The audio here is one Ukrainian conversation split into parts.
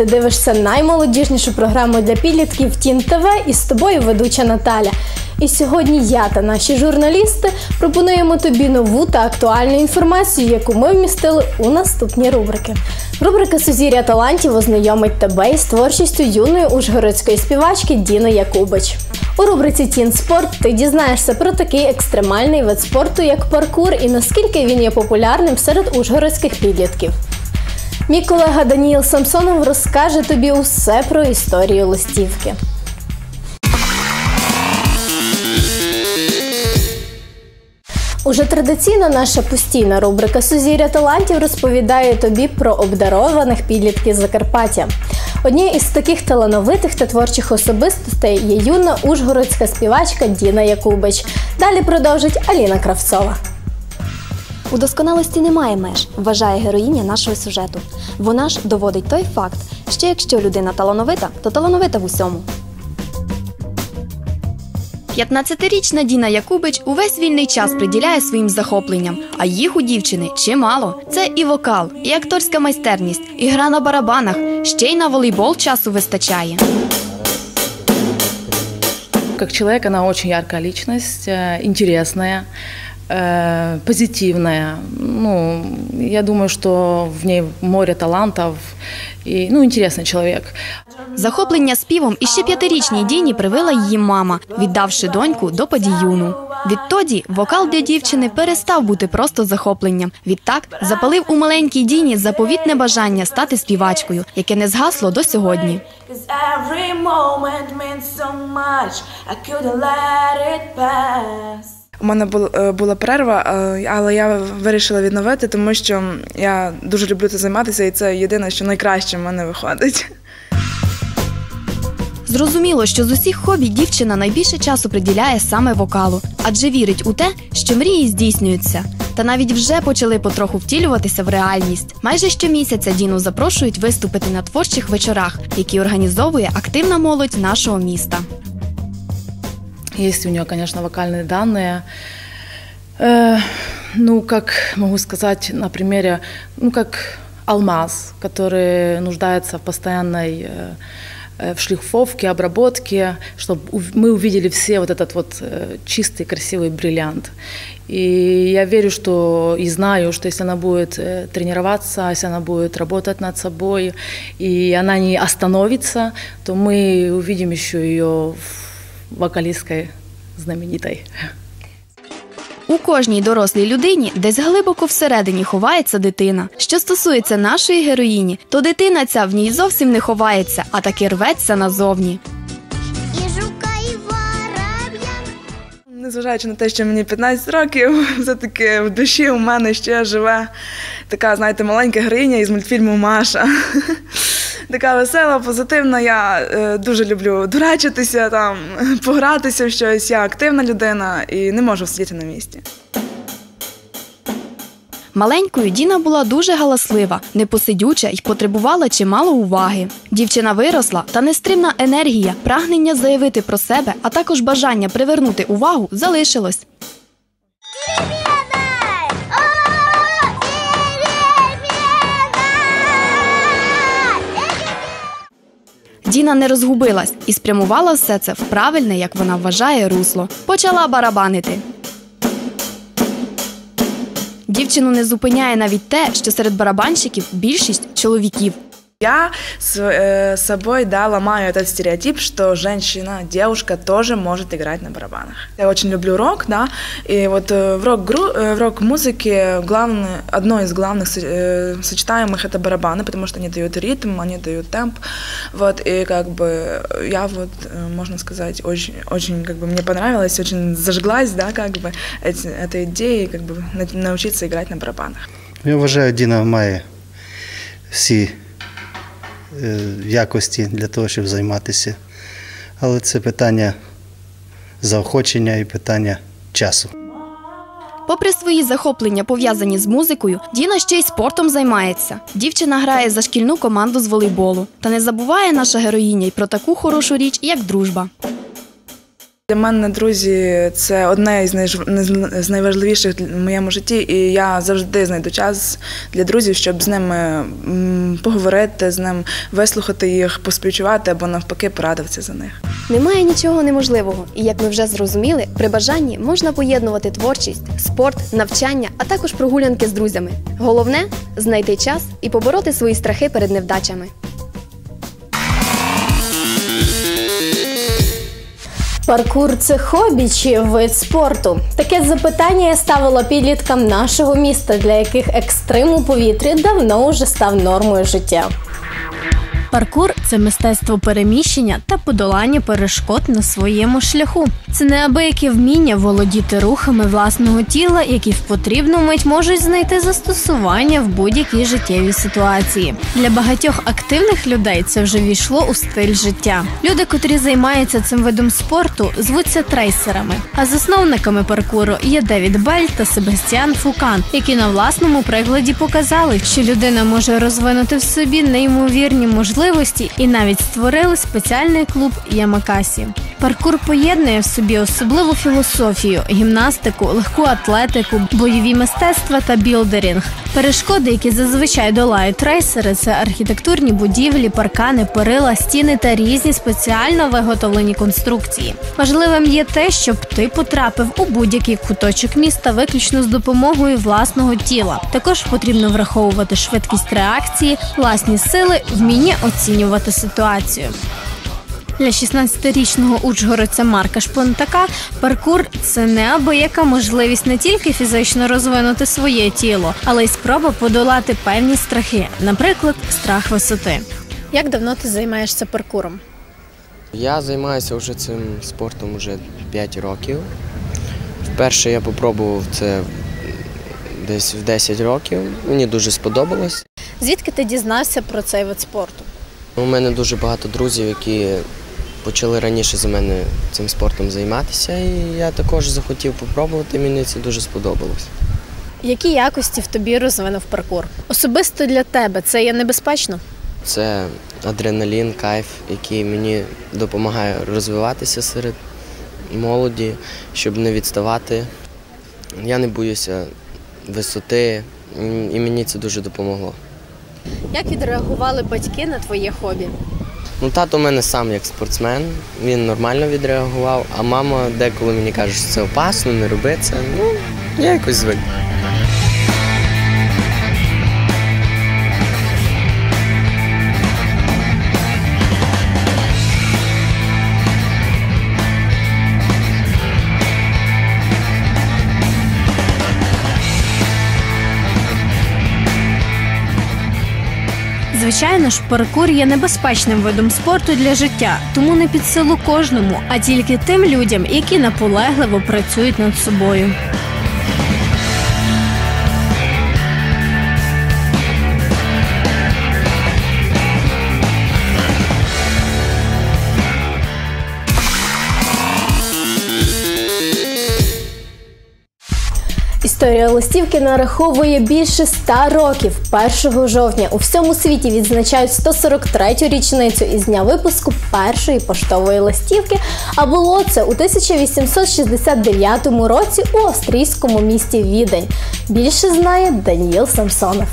Ти дивишся наймолодіжнішу програму для підлітків Тін ТВ і з тобою ведуча Наталя. І сьогодні я та наші журналісти пропонуємо тобі нову та актуальну інформацію, яку ми вмістили у наступні рубрики. Рубрика Сузір'я талантів ознайомить тебе із творчістю юної ужгородської співачки Діни Якубич. У рубриці Тін Спорт ти дізнаєшся про такий екстремальний вид спорту, як паркур, і наскільки він є популярним серед ужгородських підлітків. Мій колега Даніїл Самсонов розкаже тобі усе про історію листівки. Уже традиційно наша постійна рубрика Сузір'я талантів розповідає тобі про обдарованих підлітків Закарпаття. Однією із таких талановитих та творчих особистостей є юна ужгородська співачка Діна Якубич. Далі продовжить Аліна Кравцова. У досконалості немає меж, вважає героїня нашого сюжету. Вона ж доводить той факт, що якщо людина талановита, то талановита в усьому. 15-річна Діна Якубич увесь вільний час приділяє своїм захопленням, а їх у дівчини чимало. Це і вокал, і акторська майстерність, і гра на барабанах, ще й на волейбол часу вистачає. Как человек она очень яркая личность, э, интересная, позитивная. Ну, я думаю, что в ней море талантов и, ну, интересный человек. Захоплення співом іще п'ятирічній Діні привела її мама, віддавши доньку до падіюну. Відтоді вокал для дівчини перестав бути просто захопленням. Відтак запалив у маленькій Діні заповітне бажання стати співачкою, яке не згасло до сьогодні. Every moment meant so much, I couldn't let it pass. У мене е, була перерва, е, але я вирішила відновити, тому що я дуже люблю це займатися, і це єдине, що найкраще в мене виходить. Зрозуміло, що з усіх хобі дівчина найбільше часу приділяє саме вокалу, адже вірить у те, що мрії здійснюються. Та навіть вже почали потроху втілюватися в реальність. Майже щомісяця Діну запрошують виступити на творчих вечорах, які організовує активна молодь нашого міста. Есть у нее, конечно, вокальные данные. Э, ну, как могу сказать на примере, ну, как алмаз, который нуждается в постоянной э, э, в шлифовке, обработке, чтобы мы увидели все вот этот вот э, чистый, красивый бриллиант. И я верю, что и знаю, что если она будет э, тренироваться, если она будет работать над собой, и она не остановится, то мы увидим еще ее вокалисткой знаменитой. У кожній дорослій людині десь глибоко всередині ховається дитина. Що стосується нашої героїні, то дитина ця в ній зовсім не ховається, а таки рветься назовні. Незважаючи на те, що мені 15 років, все-таки в душі у мене ще живе така, знаєте, маленька героїня із мультфільму Маша. Така весела, позитивна. Я е, дуже люблю дурачитися, там, погратися в щось. Я активна людина і не можу сидіти на місці. Маленькою Діна була дуже галаслива, непосидюча й потребувала чимало уваги. Дівчина виросла, та нестримна енергія, прагнення заявити про себе, а також бажання привернути увагу залишилось. Діна не розгубилась і спрямувала все це в правильне, як вона вважає, русло. Почала барабанити. Дівчину не зупиняє навіть те, що серед барабанщиків більшість чоловіків. Я с э, собой, да, ломаю этот стереотип, что женщина, девушка тоже может играть на барабанах. Я очень люблю рок, да, и вот э, в рок-гру, э, в рок-музыке главное, одно из главных со- э, сочетаемых это барабаны, потому что они дают ритм, они дают темп, вот, и как бы я вот, э, можно сказать, очень, очень, как бы мне понравилось, очень зажглась, да, как бы эти, этой идеей, как бы на- научиться играть на барабанах. Я вважаю, Діна має всі е, якості для того, щоб займатися. Але це питання заохочення і питання часу. Попри свої захоплення, пов'язані з музикою, Діна ще й спортом займається. Дівчина грає за шкільну команду з волейболу. Та не забуває наша героїня й про таку хорошу річ, як дружба. Для мене друзі це одне з найважливіших в моєму житті, і я завжди знайду час для друзів, щоб з ними поговорити, з ним вислухати їх, поспівчувати або навпаки порадитися за них. Немає нічого неможливого, і як ми вже зрозуміли, при бажанні можна поєднувати творчість, спорт, навчання, а також прогулянки з друзями. Головне знайти час і побороти свої страхи перед невдачами. Паркур це хобі чи вид спорту? Таке запитання я ставила підліткам нашого міста, для яких екстрим у повітрі давно вже став нормою життя. Паркур це мистецтво переміщення та подолання перешкод на своєму шляху. Це неабияке вміння володіти рухами власного тіла, які в потрібну мить можуть знайти застосування в будь-якій життєвій ситуації. Для багатьох активних людей це вже війшло у стиль життя. Люди, котрі займаються цим видом спорту, звуться трейсерами. А засновниками паркуру є Девід Бель та Себастьян Фукан, які на власному прикладі показали, що людина може розвинути в собі неймовірні можливості і навіть створили спеціальний клуб Ямакасі. Паркур поєднує в собі особливу філософію, гімнастику, легку атлетику, бойові мистецтва та білдерінг. Перешкоди, які зазвичай долають рейсери, це архітектурні будівлі, паркани, перила, стіни та різні спеціально виготовлені конструкції. Важливим є те, щоб ти потрапив у будь-який куточок міста виключно з допомогою власного тіла. Також потрібно враховувати швидкість реакції, власні сили, вміння оцінювати ситуацію. Для 16-річного учгородця Марка Шпонтака паркур це неабияка можливість не тільки фізично розвинути своє тіло, але й спроба подолати певні страхи, наприклад, страх висоти. Як давно ти займаєшся паркуром? Я займаюся вже цим спортом вже 5 років. Вперше я спробував це десь в 10 років. Мені дуже сподобалось. Звідки ти дізнався про цей вид спорту? У мене дуже багато друзів, які почали раніше за мене цим спортом займатися, і я також захотів спробувати, мені це дуже сподобалось. Які якості в тобі розвинув паркур? Особисто для тебе це є небезпечно? Це адреналін, кайф, який мені допомагає розвиватися серед молоді, щоб не відставати. Я не боюся висоти, і мені це дуже допомогло. Як відреагували батьки на твоє хобі? Ну, тато у мене сам як спортсмен, він нормально відреагував, а мама деколи мені каже, що це опасно, не роби це. Ну, я якось звик. Звичайно ж, паркур є небезпечним видом спорту для життя, тому не під силу кожному, а тільки тим людям, які наполегливо працюють над собою. Історія листівки нараховує більше ста років. 1 жовтня у всьому світі відзначають 143-ю річницю із дня випуску першої поштової листівки. А було це у 1869 році у австрійському місті Відень. Більше знає Даніїл Самсонов.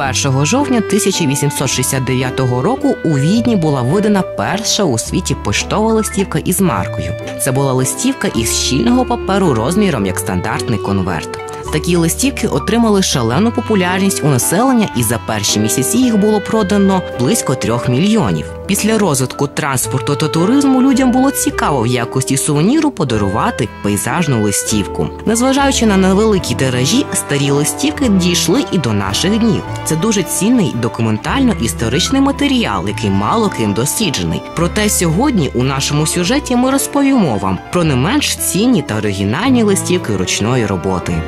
1 жовтня 1869 року у Відні була видана перша у світі поштова листівка із маркою. Це була листівка із щільного паперу розміром як стандартний конверт. Такі листівки отримали шалену популярність у населення, і за перші місяці їх було продано близько трьох мільйонів. Після розвитку транспорту та туризму людям було цікаво в якості сувеніру подарувати пейзажну листівку. Незважаючи на невеликі тиражі, старі листівки дійшли і до наших днів. Це дуже цінний документально-історичний матеріал, який мало ким досліджений. Проте сьогодні у нашому сюжеті ми розповімо вам про не менш цінні та оригінальні листівки ручної роботи.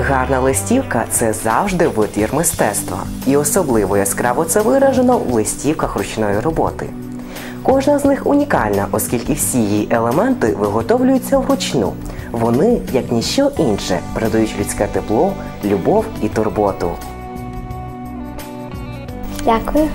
Гарна листівка це завжди витвір мистецтва, і особливо яскраво це виражено в листівках ручної роботи. Кожна з них унікальна, оскільки всі її елементи виготовлюються вручну. Вони, як ніщо інше, передають людське тепло, любов і турботу. Дякую.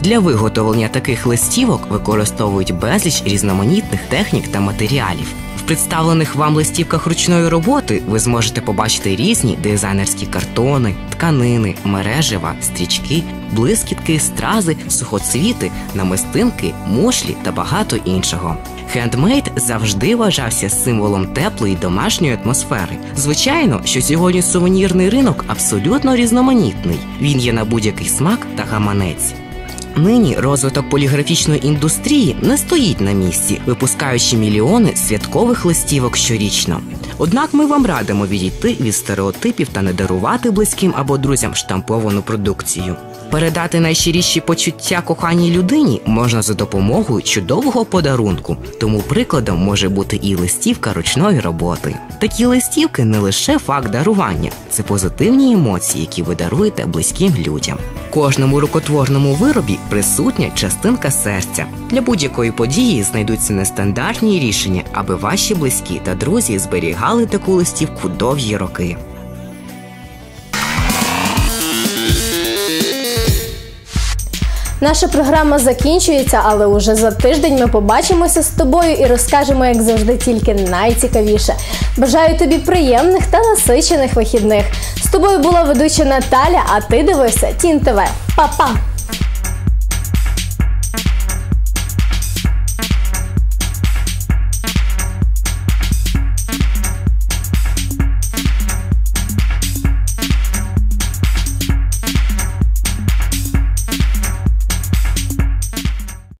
Для виготовлення таких листівок використовують безліч різноманітних технік та матеріалів. Представлених вам листівках ручної роботи ви зможете побачити різні дизайнерські картони, тканини, мережева, стрічки, блискітки, стрази, сухоцвіти, намистинки, мушлі та багато іншого. Хендмейд завжди вважався символом теплої домашньої атмосфери. Звичайно, що сьогодні сувенірний ринок абсолютно різноманітний. Він є на будь-який смак та гаманець. Нині розвиток поліграфічної індустрії не стоїть на місці, випускаючи мільйони святкових листівок щорічно. Однак ми вам радимо відійти від стереотипів та не дарувати близьким або друзям штамповану продукцію. Передати найщиріші почуття коханій людині можна за допомогою чудового подарунку, тому прикладом може бути і листівка ручної роботи. Такі листівки не лише факт дарування, це позитивні емоції, які ви даруєте близьким людям. Кожному рукотворному виробі присутня частинка серця. Для будь-якої події знайдуться нестандартні рішення, аби ваші близькі та друзі зберігали таку листівку довгі роки. Наша програма закінчується, але уже за тиждень ми побачимося з тобою і розкажемо, як завжди, тільки найцікавіше. Бажаю тобі приємних та насичених вихідних. З тобою була ведуча Наталя, а ти дивився Тін ТВ. Па-па!